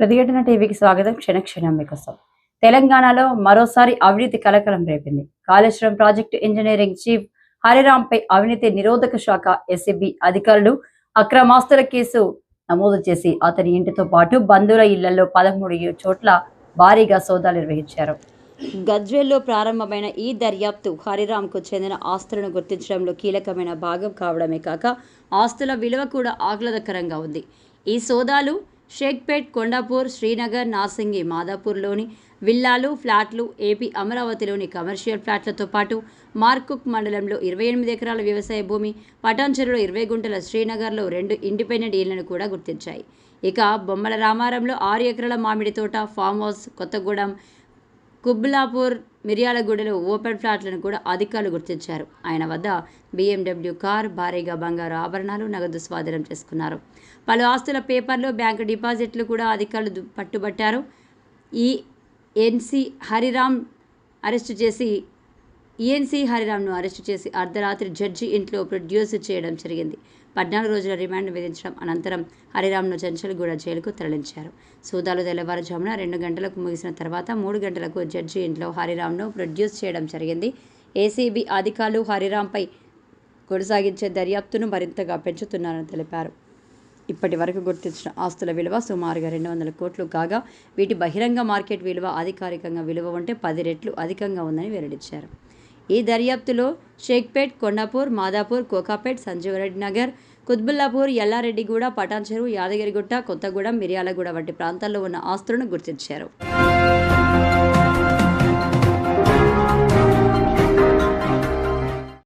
ప్రతిఘటన టీవీకి స్వాగతం. క్షణ క్షణం మీకోసం. తెలంగాణలో మరోసారి అవినీతి కలకలం రేపింది. కాళేశ్వరం ప్రాజెక్టు ఇంజనీరింగ్ చీఫ్ హరిరాంపై అవినీతి నిరోధక శాఖ ఎస్సీబీ అధికారులు అక్రమాస్తుల కేసు నమోదు చేసి అతని ఇంటితో పాటు బంధువుల ఇళ్ళలో పదమూడు చోట్ల భారీగా సోదాలు నిర్వహించారు. గజ్వేల్లో ప్రారంభమైన ఈ దర్యాప్తు హరిరామ్కు చెందిన ఆస్తులను గుర్తించడంలో కీలకమైన భాగం కావడమే కాక ఆస్తుల విలువ కూడా ఆహ్లాదకరంగా ఉంది. ఈ సోదాలు షేక్పేట్ కొండాపూర్ శ్రీనగర్ నాసింగి మాదాపూర్లోని విల్లాలు ఫ్లాట్లు ఏపీ అమరావతిలోని కమర్షియల్ ఫ్లాట్లతో పాటు మార్కుక్ మండలంలో ఇరవై ఎనిమిది ఎకరాల వ్యవసాయ భూమి పటాన్చెరులో ఇరవై గుంటల శ్రీనగర్లో రెండు ఇండిపెండెంట్ ఇళ్ళను కూడా గుర్తించాయి. ఇక బొమ్మల రామారంలో ఆరు ఎకరాల మామిడి తోట ఫామ్ హౌస్ కొత్తగూడెం కుబ్లాపూర్ మిర్యాలగూడలో ఓపెన్ ఫ్లాట్లను కూడా అధికారులు గుర్తించారు. ఆయన వద్ద బీఎండబ్ల్యూ కార్ భారీగా బంగారు ఆభరణాలు నగదు స్వాధీనం చేసుకున్నారు. పలు ఆస్తుల పేపర్లు బ్యాంకు డిపాజిట్లు కూడా అధికారులు పట్టుబట్టారు. ఈ ఎన్సి హరిరామ్ అరెస్టు చేసి ఈఎన్సీ హరిరామ్ను అరెస్టు చేసి అర్ధరాత్రి జడ్జి ఇంట్లో ప్రొడ్యూస్ చేయడం జరిగింది. పద్నాలుగు రోజుల రిమాండ్ విధించడం అనంతరం హరిరామ్ను చంచల్గూడ జైలుకు తరలించారు. సూదాలు తెల్లవారుజామున రెండు గంటలకు ముగిసిన తర్వాత మూడు గంటలకు జడ్జి ఇంట్లో హరిరామ్ను ప్రొడ్యూస్ చేయడం జరిగింది. ఏసీబీ అధికారులు హరిరాంపై కొనసాగించే దర్యాప్తును మరింతగా పెంచుతున్నారని తెలిపారు. ఇప్పటి వరకు గుర్తించిన ఆస్తుల విలువ సుమారుగా రెండు వందల కోట్లు కాగా వీటి బహిరంగ మార్కెట్ విలువ అధికారికంగా విలువ ఉంటే పది రెట్లు అధికంగా ఉందని వెల్లడించారు. ఈ దర్యాప్తులో షేక్పేట్ కొండాపూర్ మాదాపూర్ కోకాపేట్ సంజీవరెడ్డి నగర్ కుత్బుల్లాపూర్ ఎల్లారెడ్డిగూడ పటాన్చెరు యాదగిరిగుట్ట కొత్తగూడెం మిర్యాలగూడ వంటి ప్రాంతాల్లో ఉన్న ఆస్తులను గుర్తించారు.